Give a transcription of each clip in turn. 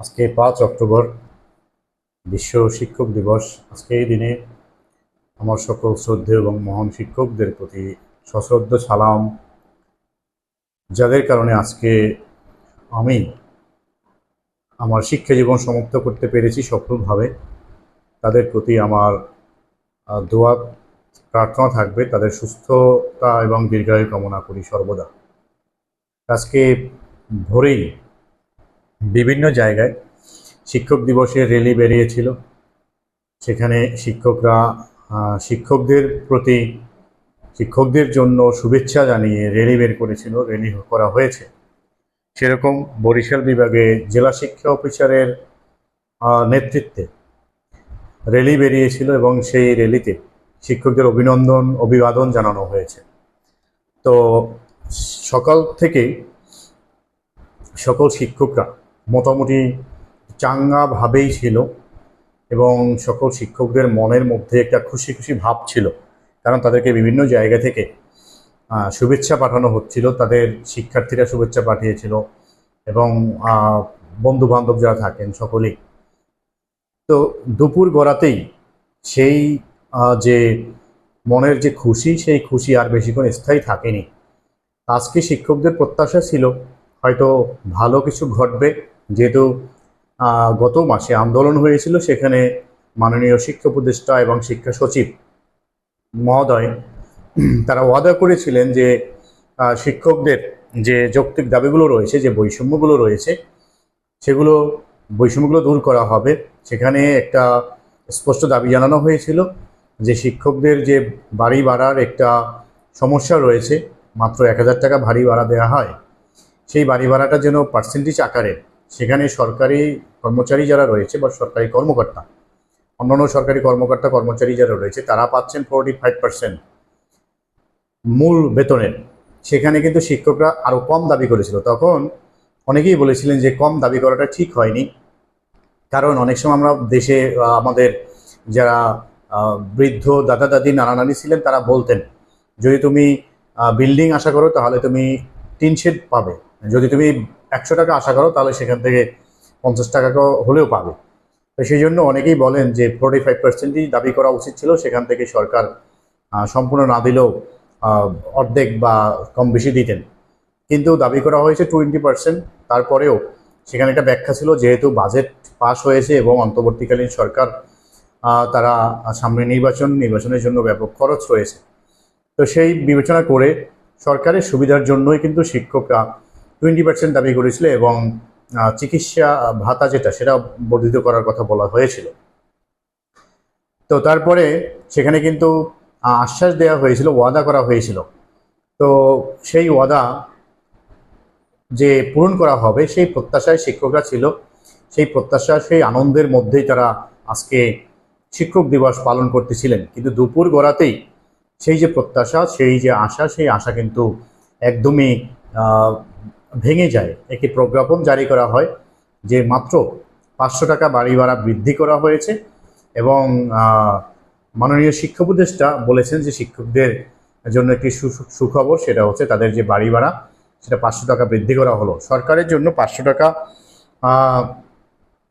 আজকে পাঁচ অক্টোবর বিশ্ব শিক্ষক দিবস। আজকে এই দিনে আমার সকল শ্রদ্ধেয় এবং মহান শিক্ষকদের প্রতি সশ্রদ্ধ সালাম। যাদের কারণে আজকে আমি আমার শিক্ষা জীবন সমাপ্ত করতে পেরেছি সফলভাবে, তাদের প্রতি আমার দোয়া, প্রার্থনা থাকবে। তাদের সুস্থতা এবং দীর্ঘায়ু কামনা করি সর্বদা। আজকে ভোরেই বিভিন্ন জায়গায় শিক্ষক দিবসের র্যালি বেরিয়েছিল। সেখানে শিক্ষকরা শিক্ষকদের প্রতি শিক্ষকদের জন্য শুভেচ্ছা জানিয়ে র্যালি বের করেছিল র্যালি করা হয়েছে। সেরকম বরিশাল বিভাগে জেলা শিক্ষা অফিসারের নেতৃত্বে র্যালি বেরিয়েছিল এবং সেই র্যালিতে শিক্ষকদের অভিনন্দন, অভিবাদন জানানো হয়েছে। তো সকাল থেকেই সকল শিক্ষকরা মোটামুটি চাঙ্গাভাবেই ছিল এবং সকল শিক্ষকদের মনের মধ্যে একটা খুশি খুশি ভাব ছিল। কারণ তাদেরকে বিভিন্ন জায়গা থেকে শুভেচ্ছা পাঠানো হচ্ছিল, তাদের শিক্ষার্থীরা শুভেচ্ছা পাঠিয়েছিল এবং বন্ধু বান্ধব যারা থাকেন সকলেই। তো দুপুর গড়াতেই সেই যে মনের যে খুশি, সেই খুশি আর বেশিক্ষণ স্থায়ী থাকেনি। আজকে শিক্ষকদের প্রত্যাশা ছিল, হয়তো ভালো কিছু ঘটবে যেহেতু গত মাসে আন্দোলন হয়েছিল, সেখানে মাননীয় শিক্ষা উপদেষ্টা এবং শিক্ষা সচিব মহোদয়, তারা ওয়াদা করেছিলেন যে শিক্ষকদের যে যৌক্তিক দাবিগুলো রয়েছে, যে বৈষম্যগুলো রয়েছে, সেগুলো, বৈষম্যগুলো দূর করা হবে। সেখানে একটা স্পষ্ট দাবি জানানো হয়েছিল যে, শিক্ষকদের যে বাড়ি ভাড়ার একটা সমস্যা রয়েছে, মাত্র এক হাজার টাকা ভারী ভাড়া দেওয়া হয়, সেই বাড়ি ভাড়াটা যেন পার্সেন্টেজ আকারে সেখানে সরকারি কর্মচারী যারা রয়েছে বা সরকারি কর্মকর্তা, অন্যান্য সরকারি কর্মকর্তা, কর্মচারী যারা রয়েছে, তারা পাচ্ছেন ফোরটি ফাইভ পার্সেন্ট মূল বেতনের। সেখানে কিন্তু শিক্ষকরা আরও কম দাবি করেছিল। তখন অনেকেই বলেছিলেন যে কম দাবি করাটা ঠিক হয়নি। কারণ অনেক সময় আমরা দেশে, আমাদের যারা বৃদ্ধ দাদা, দাদি, নানা, নানি ছিলেন, তারা বলতেন, যদি তুমি বিল্ডিং আশা করো, তাহলে তুমি টিন শেড পাবে। যদি তুমি একশো টাকা আশা করো, তাহলে সেখান থেকে পঞ্চাশ টাকা হলেও পাবে। তো সেই জন্য অনেকেই বলেন যে ফোর্টি ফাইভ পার্সেন্টই দাবি করা উচিত ছিল, সেখান থেকে সরকার সম্পূর্ণ না দিলেও অর্ধেক বা কম বেশি দিতেন। কিন্তু দাবি করা হয়েছে টোয়েন্টি পার্সেন্ট তারপরেও সেখানে একটা ব্যাখ্যা ছিল, যেহেতু বাজেট পাশ হয়েছে এবং অন্তর্বর্তীকালীন সরকার তারা সামনে নির্বাচন, নির্বাচনের জন্য ব্যাপক খরচ রয়েছে। তো সেই বিবেচনা করে সরকারের সুবিধার জন্যই কিন্তু শিক্ষকরা টোয়েন্টি পার্সেন্ট দাবি করেছিল এবং চিকিৎসা ভাতা যেটা সেটা বর্ধিত করার কথা বলা হয়েছিল। তো তারপরে সেখানে কিন্তু আশ্বাস দেওয়া হয়েছিল, ওয়াদা করা হয়েছিল। তো সেই ওয়াদা যে পূরণ করা হবে, সেই প্রত্যাশায় শিক্ষকরা ছিল। সেই প্রত্যাশা, সেই আনন্দের মধ্যেই তারা আজকে শিক্ষক দিবস পালন করতেছিলেন। কিন্তু দুপুর গড়াতেই সেই যে প্রত্যাশা, সেই যে আশা, সেই আশা কিন্তু একদমই ভেঙে যায়। একটি প্রজ্ঞাপন জারি করা হয় যে মাত্র পাঁচশো টাকা বাড়ি ভাড়া বৃদ্ধি করা হয়েছে এবং মাননীয় শিক্ষা উপদেষ্টা বলেছেন যে শিক্ষকদের জন্য একটি সুখবর সেটা হচ্ছে তাদের যে বাড়ি ভাড়া, সেটা পাঁচশো টাকা বৃদ্ধি করা হলো। সরকারের জন্য পাঁচশো টাকা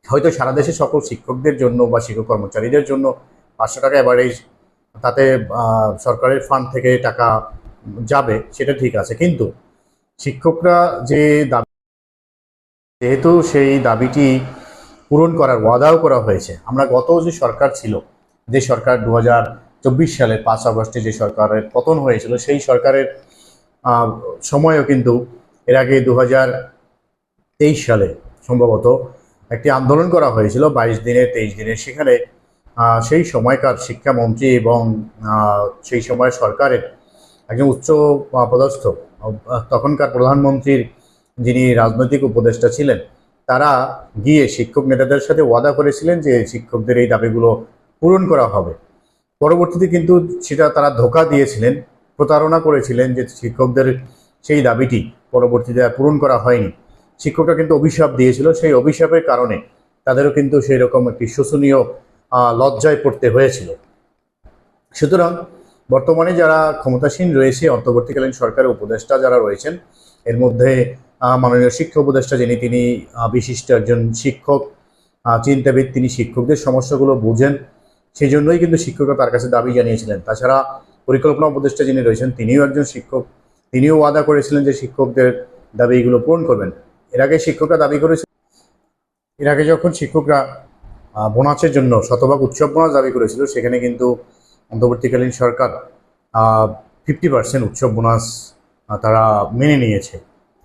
হয়তো সারা দেশে সকল শিক্ষকদের জন্য বা শিক্ষক কর্মচারীদের জন্য পাঁচশো টাকা এভারেজ তাতে সরকারের ফান্ড থেকে টাকা যাবে, সেটা ঠিক আছে। কিন্তু শিক্ষকরা যে দাবি যেহেতু সেই দাবিটি পূরণ করার ওয়াদাও করা হয়েছে, আমরা গত যে সরকার ছিল, যে সরকার দু চব্বিশ সালের পাঁচ আগস্টে যে সরকারের পতন হয়েছিল, সেই সরকারের সময়ও কিন্তু এর আগে দু তেইশ সালে সম্ভবত একটি আন্দোলন করা হয়েছিল, বাইশ দিনের, তেইশ দিনের। সেখানে সেই সময়কার শিক্ষামন্ত্রী এবং সেই সময় সরকারের একজন উচ্চ পদস্থ তখনকার প্রধানমন্ত্রীর যিনি রাজনৈতিক উপদেষ্টা ছিলেন, তারা গিয়ে শিক্ষক নেতাদের সাথে ওয়াদা করেছিলেন যে শিক্ষকদের এই দাবিগুলো পূরণ করা হবে। পরবর্তীতে কিন্তু সেটা তারা ধোকা দিয়েছিলেন, প্রতারণা করেছিলেন যে শিক্ষকদের সেই দাবিটি পরবর্তীতে আর পূরণ করা হয়নি। শিক্ষকরা কিন্তু অভিশাপ দিয়েছিল, সেই অভিশাপের কারণে তাদেরও কিন্তু সেই রকম একটি শোষণীয় লজ্জায় পড়তে হয়েছিল। সুতরাং বর্তমানে যারা ক্ষমতাসীন রয়েছে, অন্তর্বর্তীকালীন সরকারের উপদেষ্টা যারা রয়েছেন, এর মধ্যে মাননীয় শিক্ষা উপদেষ্টা যিনি, তিনি বিশিষ্ট একজন শিক্ষক চিন্তাবিদ, তিনি শিক্ষকদের সমস্যাগুলো বুঝেন সেই জন্যই কিন্তু শিক্ষকরা তার কাছে দাবি জানিয়েছিলেন। তাছাড়া পরিকল্পনা উপদেষ্টা যিনি রয়েছেন, তিনিও একজন শিক্ষক, তিনিও ওয়াদা করেছিলেন যে শিক্ষকদের দাবিগুলো পূরণ করবেন। এর আগে শিক্ষকরা দাবি করেছিল এর আগে যখন শিক্ষকরা বোনাচের জন্য, শতভাগ উৎসব বোনাস দাবি করেছিল, সেখানে কিন্তু অন্তর্বর্তীকালীন সরকার ফিফটি পার্সেন্ট উৎসব বোনাস তারা মেনে নিয়েছে।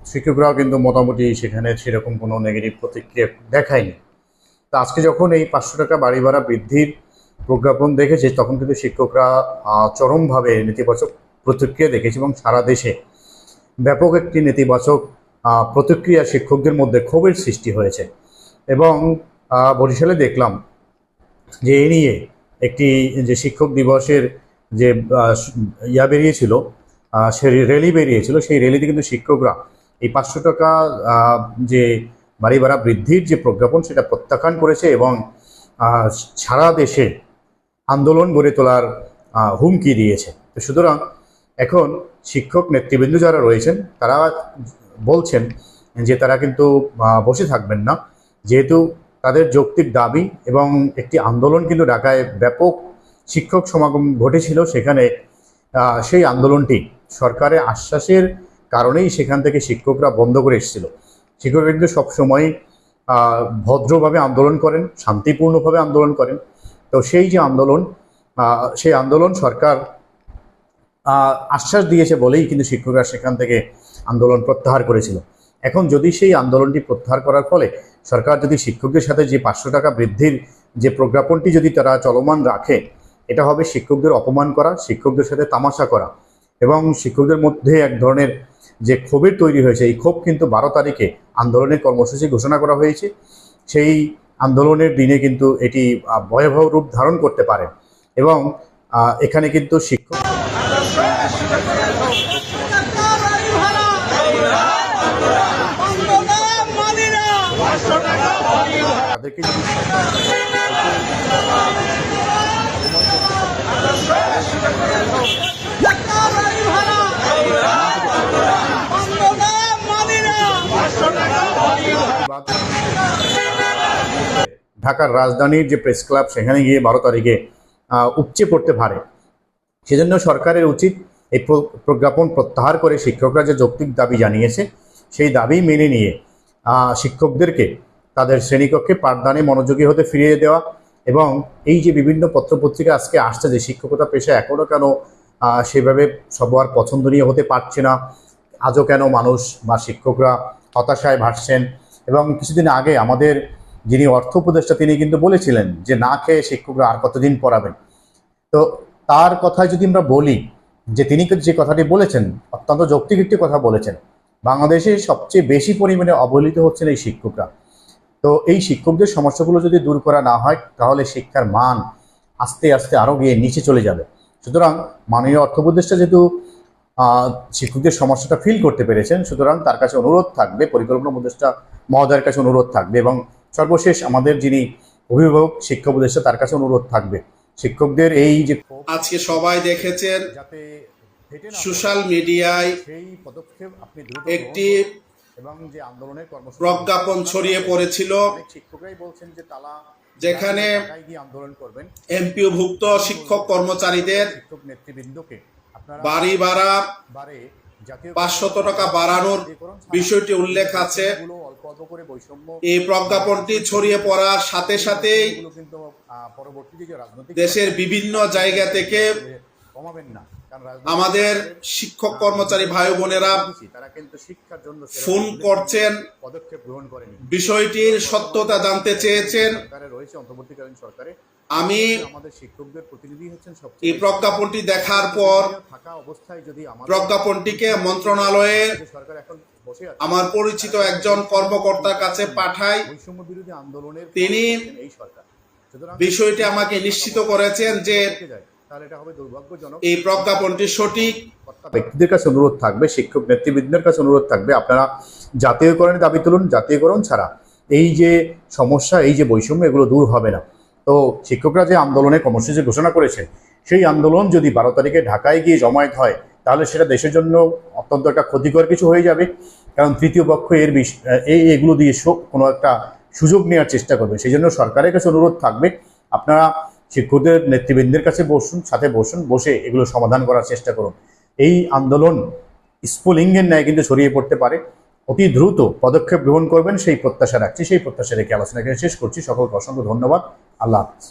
শিক্ষকরাও কিন্তু মোটামুটি সেখানে সেরকম কোনো নেগেটিভ প্রতিক্রিয়া দেখায়নি। তো আজকে যখন এই পাঁচশো টাকা বাড়ি ভাড়া বৃদ্ধির প্রজ্ঞাপন দেখেছে, তখন কিন্তু শিক্ষকরা চরমভাবে নেতিবাচক প্রতিক্রিয়া দেখেছে এবং সারা দেশে ব্যাপক একটি নেতিবাচক প্রতিক্রিয়া শিক্ষকদের মধ্যে ক্ষোভের সৃষ্টি হয়েছে। এবং বরিশালে দেখলাম যে এ নিয়ে একটি যে শিক্ষক দিবসের যে ইয়া বেরিয়েছিল সে র্যালি বেরিয়েছিল, সেই র্যালিতে কিন্তু শিক্ষকরা এই পাঁচশো টাকা যে বাড়ি ভাড়া বৃদ্ধির যে প্রজ্ঞাপন সেটা প্রত্যাখ্যান করেছে এবং সারা দেশে আন্দোলন গড়ে তোলার হুমকি দিয়েছে। তো সুতরাং এখন শিক্ষক নেতৃবৃন্দ যারা রয়েছেন, তারা বলছেন যে তারা কিন্তু বসে থাকবেন না। যেহেতু তাদের যৌক্তিক দাবি এবং একটি আন্দোলন কিন্তু ঢাকায় ব্যাপক শিক্ষক সমাগম ঘটেছিল সেখানে সেই আন্দোলনটি সরকারের আশ্বাসের কারণেই সেখান থেকে শিক্ষকরা বন্ধ করে এসেছিল। শিক্ষকরা কিন্তু সবসময় ভদ্রভাবে আন্দোলন করেন, শান্তিপূর্ণভাবে আন্দোলন করেন। তো সেই যে আন্দোলন সেই আন্দোলন সরকার আশ্বাস দিয়েছে বলেই কিন্তু শিক্ষকরা সেখান থেকে আন্দোলন প্রত্যাহার করেছিল। এখন যদি সেই আন্দোলনটি প্রত্যাহার করার ফলে সরকার যদি শিক্ষকদের সাথে যে পাঁচশো টাকা বৃদ্ধির যে প্রজ্ঞাপনটি যদি তারা চলমান রাখে, এটা হবে শিক্ষকদের অপমান করা, শিক্ষকদের সাথে তামাশা করা এবং শিক্ষকদের মধ্যে এক ধরনের যে ক্ষোভের তৈরি হয়েছে, এই ক্ষোভ কিন্তু বারো তারিখে আন্দোলনের কর্মসূচি ঘোষণা করা হয়েছে। সেই আন্দোলনের দিনে কিন্তু এটি ভয়াবহ রূপ ধারণ করতে পারে এবং এখানে কিন্তু শিক্ষক তাদেরকে যদি ঢাকার রাজধানীর যে প্রেস ক্লাব, সেখানে গিয়ে বারো তারিখে উপচে পড়তে পারে। সেজন্য সরকারের উচিত এই প্র- প্রজ্ঞাপন প্রত্যাহার করে শিক্ষকরা যে যৌক্তিক দাবি জানিয়েছে, সেই দাবি মেনে নিয়ে শিক্ষকদেরকে তাদের শ্রেণীকক্ষে পাঠদানে মনোযোগী হতে ফিরিয়ে দেওয়া এবং এই যে বিভিন্ন পত্রপত্রিকা আজকে আসছে যে শিক্ষকতা পেশা এখনও কেন সেভাবে সবার পছন্দনীয় হতে পারছে না, আজও কেন মানুষ বা শিক্ষকরা হতাশায় ভাসছেন এবং কিছুদিন আগে আমাদের যিনি অর্থ উপদেষ্টা তিনি কিন্তু বলেছিলেন যে না খেয়ে শিক্ষকরা আর কতদিন পড়াবেন। তো তার কথায় যদি আমরা বলি যে তিনি যে কথাটি বলেছেন, অত্যন্ত যৌক্তিক একটি কথা বলেছেন, বাংলাদেশে সবচেয়ে বেশি পরিমাণে অবহেলিত হচ্ছেন এই শিক্ষকরা। তো এই শিক্ষকদের সমস্যাগুলো যদি দূর করা না হয় তাহলে শিক্ষার মান আস্তে আস্তে আরও গিয়ে নিচে চলে যাবে। সুতরাং মাননীয় অর্থ উপদেষ্টা যেহেতু শিক্ষকদের সমস্যাটা ফিল করতে পেরেছেন সুতরাং তার কাছে অনুরোধ থাকবে পরিকল্পনা উপদেষ্টা মহোদয়ের কাছে অনুরোধ থাকবে এবং সর্বশেষ আমাদের যিনি অভিভাবক শিক্ষা উপদেষ্টা তার কাছে অনুরোধ থাকবে। শিক্ষকদের এই যে আজকে সবাই দেখেছেন যাতে সোশ্যাল মিডিয়ায় সেই পদক্ষেপ আপনি একটি এবং যে আন্দোলনের কর্মসূচি প্রজ্ঞাপন ছড়িয়ে পড়েছিল। শিক্ষকরাই বলছেন যে তালা যেখানে আন্দোলন করবেন এমপিওভুক্ত শিক্ষক কর্মচারীদের শিক্ষক নেতৃবৃন্দকে। বাড়ি ভাড়া জাতীয় পাঁচশত টাকা বাড়ানোর বিষয়টি উল্লেখ আছে। এই প্রজ্ঞাপনটি ছড়িয়ে পড়ার সাথে সাথেই দেশের বিভিন্ন জায়গা থেকে কমাবেন না। আমাদের শিক্ষক কর্মচারী ভাই বোনেরা তারা কিন্তু শিক্ষার জন্য ফোন করছেন। পদক্ষেপ গ্রহণ করেনি। বিষয়টির সত্যতা জানতে চেয়েছেন। রয়েছে অন্তর্বর্তীকালীন সরকারে। আমি আমাদের শিক্ষকদের প্রতিনিধি হচ্ছেন এই প্রজ্ঞাপনটি দেখার পর থাকা অবস্থায় যদি আমাদের প্রজ্ঞাপনটিকে মন্ত্রণালয়ে আমার পরিচিত একজন কর্মকর্তার কাছে পাঠাই। বৈষম্য বিরোধী আন্দোলনের তিনি এই সরকার। বিষয়টি আমাকে নিশ্চিত করেছেন যে তাহলে এটা হবে দুর্ভাগ্যজনক। এই প্রজ্ঞাপনটি সঠিক। ব্যক্তিদের কাছে অনুরোধ থাকবে শিক্ষক নেতৃবৃন্দের কাছে অনুরোধ থাকবে আপনারা জাতীয়করণের দাবি তুলুন জাতীয়করণ ছাড়া এই যে সমস্যা এই যে বৈষম্য এগুলো দূর হবে না। তো শিক্ষকরা যে আন্দোলনের কর্মসূচি ঘোষণা করেছে সেই আন্দোলন যদি বারো তারিখে ঢাকায় গিয়ে জমায়েত হয় তাহলে সেটা দেশের জন্য অত্যন্ত একটা ক্ষতিকর কিছু হয়ে যাবে। কারণ তৃতীয় পক্ষ এর বিষ- এই এগুলো দিয়ে কোনো একটা সুযোগ নেওয়ার চেষ্টা করবে। সেই জন্য সরকারের কাছে অনুরোধ থাকবে আপনারা শিক্ষকদের নেতৃবৃন্দের কাছে বসুন, সাথে বসুন, বসে এগুলো সমাধান করার চেষ্টা করুন। এই আন্দোলন স্ফুলিঙ্গের ন্যায় কিন্তু ছড়িয়ে পড়তে পারে। অতি দ্রুত পদক্ষেপ গ্রহণ করবেন, সেই প্রত্যাশা রাখছি, সেই প্রত্যাশা রেখে আলোচনাকে শেষ করছি। সকলকে অসংখ্য ধন্যবাদ। আল্লাহ হাফিজ।